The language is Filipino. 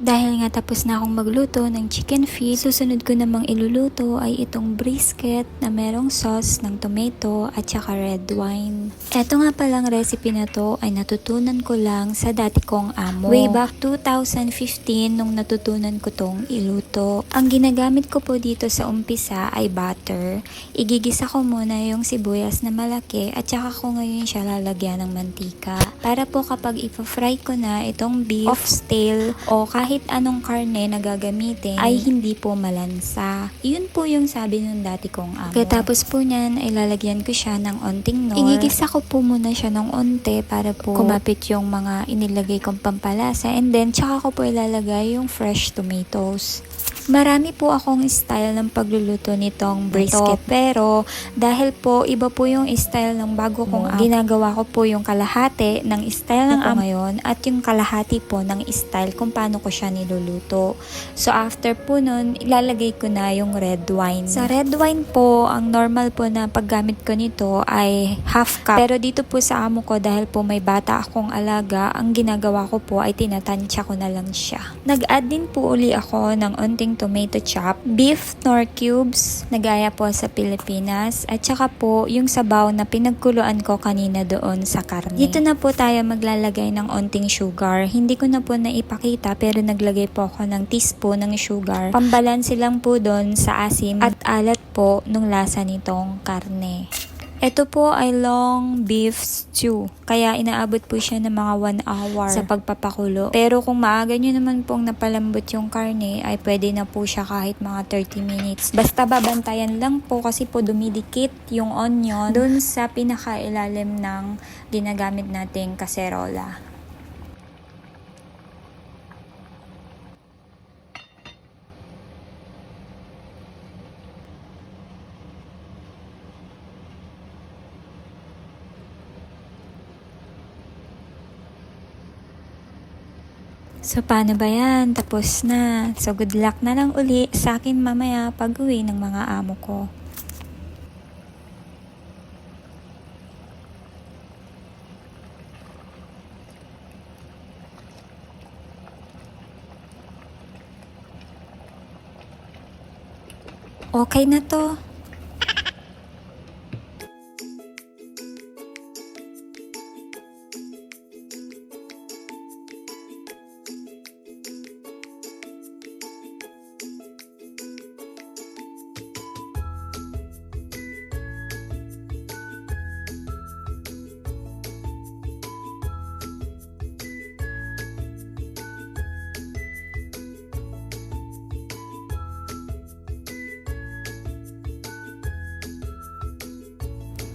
Dahil nga tapos na akong magluto ng chicken feet, susunod ko namang iluluto ay itong brisket na merong sauce ng tomato at saka red wine. Eto nga palang recipe na to ay natutunan ko lang sa dati kong amo. Way back 2015 nung natutunan ko tong iluto. Ang ginagamit ko po dito sa umpisa ay butter. Igigisa ko muna yung sibuyas na malaki at saka ko ngayon siya lalagyan ng mantika. Para po kapag ipa-fry ko na itong beef, off-stale o kahit anong karne na gagamitin ay hindi po malansa. Yun po yung sabi nung dati kong amo. Pagkatapos po niyan ay lalagyan ko siya ng onting nor. Igigisa ko po muna siya ng onte para po kumapit yung mga inilagay kong pampalasa and then tsaka ko po ilalagay yung fresh tomatoes. Marami po akong style ng pagluluto nitong brisket pero dahil po iba po yung style ng bago kong amo, ginagawa ko po yung kalahati ng style ng amo ngayon at yung kalahati po ng style kung paano ko siya niluluto. So after po nun, ilalagay ko na yung red wine. Sa red wine po, ang normal po na paggamit ko nito ay half cup. Pero dito po sa amo ko dahil po may bata akong alaga, ang ginagawa ko po ay tinatansya ko na lang siya. Nag-add din po uli ako ng onting tomato chop, beef nor cubes na gaya po sa Pilipinas, at saka po yung sabaw na pinagkuluan ko kanina doon sa karne. Dito na po tayo maglalagay ng onting sugar. Hindi ko na po naipakita pero naglagay po ako ng teaspoon ng sugar. Pambalansi lang po doon sa asim at alat po nung lasa nitong karne. Ito po ay long beef stew. Kaya inaabot po siya ng mga 1 hour sa pagpapakulo. Pero kung maaga nyo naman pong napalambot yung karne, ay pwede na po siya kahit mga 30 minutes. Basta babantayan lang po kasi po dumidikit yung onion dun sa pinakailalim ng ginagamit nating kaserola. So, paano ba yan? Tapos na. So, good luck na lang uli sa akin mamaya pag uwi ng mga amo ko. Okay na to.